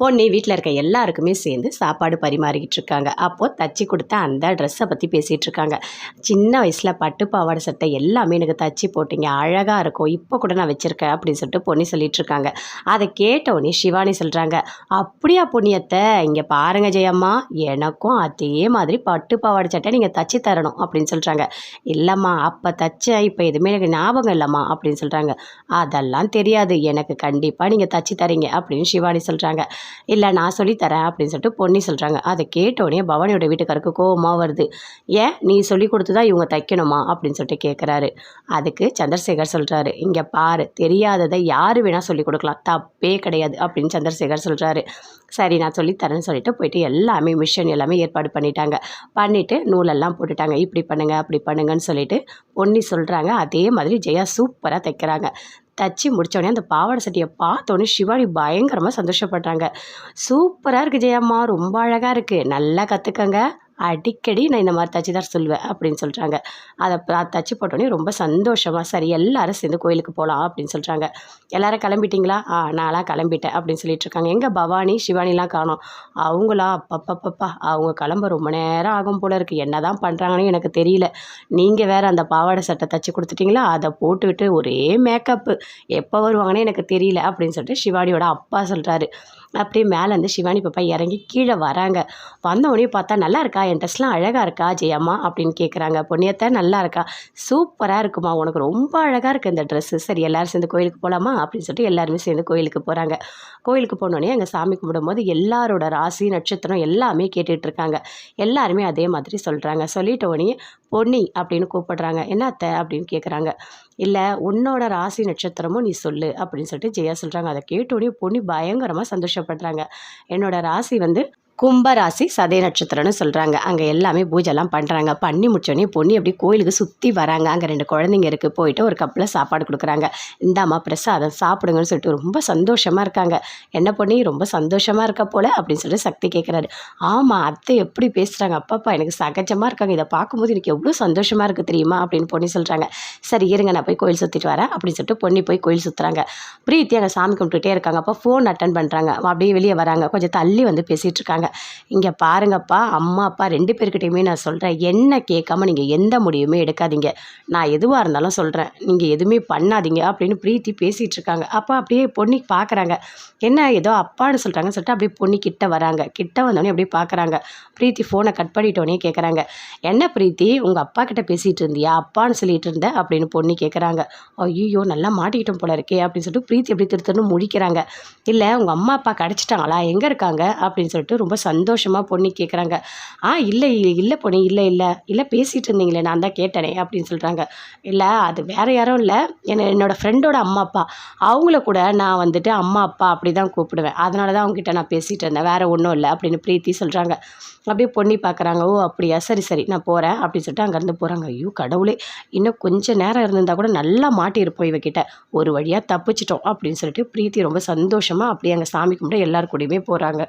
பொண்ணு வீட்டில் இருக்க எல்லாருக்குமே சேர்ந்து சாப்பாடு பரிமாறிக்கிட்டு இருக்காங்க. அப்போது தச்சு கொடுத்த அந்த ட்ரெஸ்ஸை பற்றி பேசிகிட்டு இருக்காங்க. சின்ன வயசில் பட்டு பாவாடை சட்டை எல்லாமே எனக்கு தச்சு போட்டிங்க. அழகாக இருக்கும். இப்போ கூட நான் வச்சுருக்கேன் அப்படின்னு சொல்லிட்டு பொண்ணு சொல்லிட்டு இருக்காங்க. அதை கேட்டவுடனே சிவானி சொல்கிறாங்க அப்படியா பொண்ணியத்தை? இங்கே பாருங்க ஜெயம்மா எனக்கும் அதே மாதிரி பட்டு பாவாடை சட்டை நீங்கள் தச்சு தரணும் அப்படின்னு சொல்கிறாங்க இல்லைம்மா அப்போ தச்ச இப்போ எதுவுமே எனக்கு ஞாபகம் இல்லைம்மா அப்படின்னு சொல்கிறாங்க அதெல்லாம் தெரியாது. எனக்கு கண்டிப்பாக நீங்கள் தச்சு தரீங்க அப்படின்னு சிவானி சொல்கிறாங்க இல்லை நான் சொல்லித்தரேன் அப்படின்னு சொல்லிட்டு பொன்னி சொல்கிறாங்க அதை கேட்டோடனே பவானியோட வீட்டுக்காருக்கு கோபமாக வருது. ஏன்? நீ சொல்லி கொடுத்து தான் இவங்க தைக்கணுமா? அப்படின்னு சொல்லிட்டு கேட்குறாரு அதுக்கு சந்திரசேகர் சொல்கிறாரு இங்கே பாரு தெரியாததை யார் வேணால் சொல்லி கொடுக்கலாம். தப்பே கிடையாது அப்படின்னு சந்திரசேகர் சொல்கிறாரு சரி நான் சொல்லித்தரேன்னு சொல்லிட்டு போயிட்டு எல்லாமே மிஷின் எல்லாமே ஏற்பாடு பண்ணிட்டாங்க. பண்ணிவிட்டு நூலெல்லாம் போட்டுட்டாங்க. இப்படி பண்ணுங்கள் அப்படி பண்ணுங்கன்னு சொல்லிட்டு பொன்னி சொல்கிறாங்க அதே மாதிரி ஜெயா சூப்பராக தைக்கிறாங்க. தச்சு முடித்தோடனே அந்த பாவாடை சட்டியை பார்த்தோன்னே சிவானி பயங்கரமாக சந்தோஷப்படுறாங்க சூப்பராக இருக்குது ஜெயம்மா ரொம்ப அழகாக இருக்குது நல்லா கற்றுக்கங்க அடிக்கடி நான் இந்த மாதிரி தச்சு தான் சொல்லுவேன் அப்படின்னு சொல்கிறாங்க அதை தச்சு போட்டோன்னே ரொம்ப சந்தோஷமாக சரி எல்லாரும் சேர்ந்து கோயிலுக்கு போகலாம் அப்படின்னு சொல்கிறாங்க எல்லாரும் கிளம்பிட்டிங்களா? ஆ நான்லாம் கிளம்பிட்டேன் அப்படின்னு சொல்லிட்டு இருக்காங்க எங்கே பவானி சிவானிலாம் காணோம். அவங்களா அப்பப்பப்பா அவங்க கிளம்ப ரொம்ப நேரம் ஆகும் போல இருக்குது என்ன தான் பண்ணுறாங்கன்னு எனக்கு தெரியல. நீங்கள் வேறு அந்த பாவாடை சட்டை தச்சு கொடுத்துட்டிங்களா? அதை போட்டுக்கிட்டு ஒரே மேக்கப்பு எப்போ வருவாங்கன்னு எனக்கு தெரியல அப்படின்னு சொல்லிட்டு சிவானியோட அப்பா சொல்கிறாரு அப்படியே மேலேருந்து சிவானி பாப்பா இறங்கி கீழே வராங்க. வந்தவொடனே பார்த்தா நல்லா இருக்கா? என் ட்ரெஸ்லாம் அழகாக இருக்கா? ஜெயம்மா? அப்படின்னு கேட்குறாங்க பொன்னியத்தை நல்லா இருக்கா? சூப்பராக இருக்குமா? உனக்கு ரொம்ப அழகாக இருக்குது இந்த ட்ரெஸ்ஸு சரி எல்லோரும் சேர்ந்து கோயிலுக்கு போகலாமா அப்படின்னு சொல்லிட்டு எல்லாருமே சேர்ந்து கோயிலுக்கு போகிறாங்க கோயிலுக்கு போனோடனே அங்கே சாமி கும்பிடும்போது எல்லாரோட ராசி நட்சத்திரம் எல்லாமே கேட்டுட்டு இருக்காங்க. எல்லாருமே அதே மாதிரி சொல்கிறாங்க சொல்லிட்ட உடனே பொன்னி அப்படின்னு கூப்பிடுறாங்க. என்ன அத்தை? அப்படின்னு கேட்குறாங்க இல்லை உன்னோட ராசி நட்சத்திரமும் நீ சொல்லு அப்படின்னு சொல்லிட்டு ஜெயா சொல்கிறாங்க அதை கேட்டோடனே பொன்னி பயங்கரமாக சந்தோஷப்படுறாங்க. என்னோட ராசி வந்து கும்பராசி சதய நட்சத்திரம்னு சொல்கிறாங்க அங்கே எல்லாமே பூஜைலாம் பண்ணுறாங்க பண்ணி முடிச்சோடனே பொண்ணு எப்படி கோயிலுக்கு சுற்றி வராங்க. அங்கே ரெண்டு குழந்தைங்க இருக்குது போயிட்டு ஒரு கப்பில் சாப்பாடு கொடுக்குறாங்க. இந்தாம்மா பிரசாதம் சாப்பிடுங்கன்னு சொல்லிட்டு ரொம்ப சந்தோஷமாக இருக்காங்க. என்ன பண்ணி ரொம்ப சந்தோஷமாக இருக்க போல அப்படின்னு சொல்லிட்டு சக்தி கேட்குறாரு ஆமாம் அத்தை எப்படி பேசுகிறாங்க அப்பாப்பா எனக்கு சகஜமாக இருக்காங்க. இதை பார்க்கும்போது எனக்கு எவ்வளோ சந்தோஷமாக இருக்குது தெரியுமா அப்படின்னு பொண்ணி சொல்கிறாங்க சரி இருங்க நான் போய் கோயில் சுற்றிட்டு வரேன் அப்படின்னு சொல்லிட்டு பொண்ணு போய் கோயில் சுற்றுறாங்க பிரீத்தி அங்கே சாமி கும்பிட்டுட்டே இருக்காங்க. அப்போ ஃபோன் அட்டன் பண்ணுறாங்க அப்படியே வெளியே வராங்க. கொஞ்சம் தள்ளி வந்து பேசிகிட்டு இருக்காங்க. இங்கே பாருங்கப்பா அம்மா அப்பா ரெண்டு பேர்கிட்டையுமே நான் சொல்கிறேன் என்ன கேட்காம நீங்கள் எந்த முடிவுமே எடுக்காதீங்க. நான் எதுவாக இருந்தாலும் சொல்கிறேன் நீங்கள் எதுவுமே பண்ணாதீங்க அப்படின்னு பிரீத்தி பேசிகிட்டு இருக்காங்க அப்போ அப்படியே பொண்ணி பார்க்குறாங்க என்ன ஏதோ அப்பான்னு சொல்கிறாங்கன்னு சொல்லிட்டு அப்படியே பொண்ணி கிட்ட வராங்க. கிட்ட வந்தோடனே அப்படியே பார்க்குறாங்க பிரீத்தி ஃபோனை கட் பண்ணிட்டோன்னே கேட்குறாங்க என்ன பிரீத்தி உங்கள் அப்பா கிட்ட பேசிகிட்டு இருந்தியா? அப்பான்னு சொல்லிட்டு இருந்த? அப்படின்னு பொண்ணி கேட்குறாங்க ஐயோ நல்லா மாட்டிக்கிட்டோம் போல இருக்கே அப்படின்னு சொல்லிட்டு பிரீத்தி எப்படி திருத்தணும் முடிக்கிறாங்க இல்லை உங்கள் அம்மா அப்பா கிடச்சிட்டாங்களா? எங்கே இருக்காங்க? அப்படின்னு சொல்லிட்டு ரொம்ப ரொம்ப சந்தோஷமாக பொண்ணு கேட்குறாங்க ஆ இல்லை இல்லை பொண்ணு இல்லை இல்லை. இல்லை பேசிகிட்டு இருந்தீங்களே நான் தான் கேட்டேனே அப்படின்னு சொல்கிறாங்க இல்லை அது வேறு யாரும் இல்லை. என்ன என்னோடய ஃப்ரெண்டோட அம்மா அப்பா. அவங்கள கூட நான் வந்துட்டு அம்மா அப்பா அப்படி தான் கூப்பிடுவேன். அதனால தான் அவங்ககிட்ட நான் பேசிகிட்டு இருந்தேன். வேறு ஒன்றும் இல்லை அப்படின்னு பிரீத்தி சொல்கிறாங்க அப்படியே பொண்ணி பார்க்குறாங்க ஓ அப்படியா? சரி சரி நான் போகிறேன் அப்படின்னு சொல்லிட்டு அங்கேருந்து போகிறாங்க ஐயோ கடவுளே! இன்னும் கொஞ்சம் நேரம் இருந்திருந்தால் கூட நல்லா மாட்டியிருப்போம் இவகிட்ட. ஒரு வழியாக தப்பிச்சிட்டோம் அப்படின்னு சொல்லிட்டு பிரீத்தி ரொம்ப சந்தோஷமாக அப்படியே அங்கே சாமி கும்பிட்டு எல்லார் கூடயுமே போகிறாங்க